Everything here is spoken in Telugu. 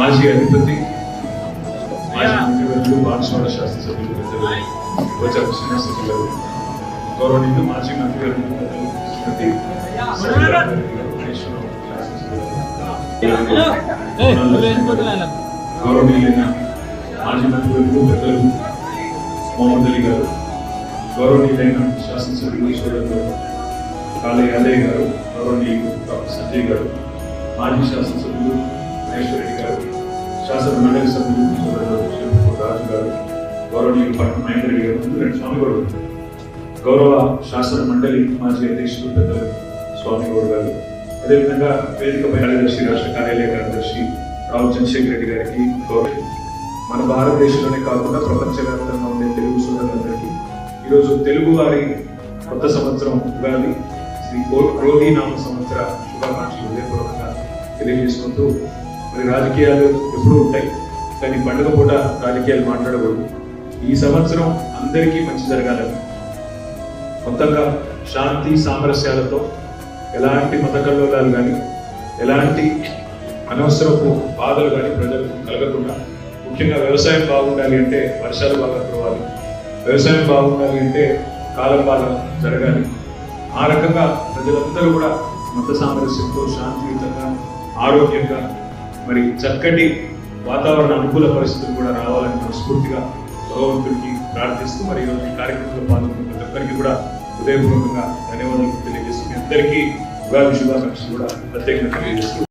మాజీ అధిపతి మాజీ మంత్రివర్యులు బాన్స్వాడ శాసనసభ్యులు పెద్దలు గోచర శ్రీనివాసరెడ్డి గారు గౌరవనీయులు మాజీ మంత్రివర్యులు పెద్దలు శ్రీమతి గారు, గౌరవనీయులైన మాజీ మంత్రివర్యులు పెద్దలు మొహమ్మద్ అలీ గారు గౌరవనీయులైన శాసనసభ్యులు సోదరులు కాళీ యాదయ్య గారు గౌరవనీయులు డాక్టర్ సంజయ్ గారు మాజీ శాసనసభ్యులు మహేశ్వరరెడ్డి గారు శాసన మండలి సభ్యులు సోదరులు రాజు గారు గౌరవనీయులు పట్నం మహేంద్ర గారు ముందు స్వామి గౌడ్ గౌరవ శాసన మండలి మాజీ అధ్యక్షులు పెద్దలు స్వామి గౌడ్ గారు. అదేవిధంగా వేదికపై కార్యదర్శి రాష్ట్ర కార్యాలయ కార్యదర్శి రావు చంద్రశేఖర్ రెడ్డి గారికి గౌరవ మన భారతదేశంలోనే కాకుండా ప్రపంచవ్యాప్తంగా ఉండే తెలుగు సోదరులందరికీ ఈరోజు తెలుగు వారి కొత్త సంవత్సరం ఉగాది శ్రీ కో- నామ సంవత్సర శుభాకాంక్షలు హృదయపూర్వకంగా తెలియజేసుకుంటూ మరి రాజకీయాలు ఎప్పుడూ ఉంటాయి. కానీ పండుగ పూట రాజకీయాలు మాట్లాడకూడదు. ఈ సంవత్సరం అందరికీ మంచి జరగాలని. కొత్తగా శాంతి సామరస్యాలతో ఎలాంటి మత కల్లోలాలు కానీ ఎలాంటి అనవసరపు బాధలు కానీ ప్రజలకు కలగకుండా ముఖ్యంగా వ్యవసాయం బాగుండాలి అంటే వర్షాలు బాగా కురవాలి. వ్యవసాయం బాగుండాలి అంటే కాలం బాగా జరగాలి. ఆ రకంగా ప్రజలందరూ కూడా మత సామరస్యంతో శాంతియుతంగా ఆరోగ్యంగా మరి చక్కటి వాతావరణ అనుకూల పరిస్థితులు కూడా రావాలని మనస్ఫూర్తిగా భగవంతుడికి ప్రార్థిస్తూ మరి ఈరోజు ఈ కార్యక్రమంలో పాల్గొన్న ప్రతి ఒక్కరికి కూడా హృదయపూర్వకంగా ధన్యవాదాలు తెలియజేస్తూ మీ అందరికీ ఉగాది శుభాకాంక్షలు కూడా ప్రత్యేకంగా తెలియజేస్తూ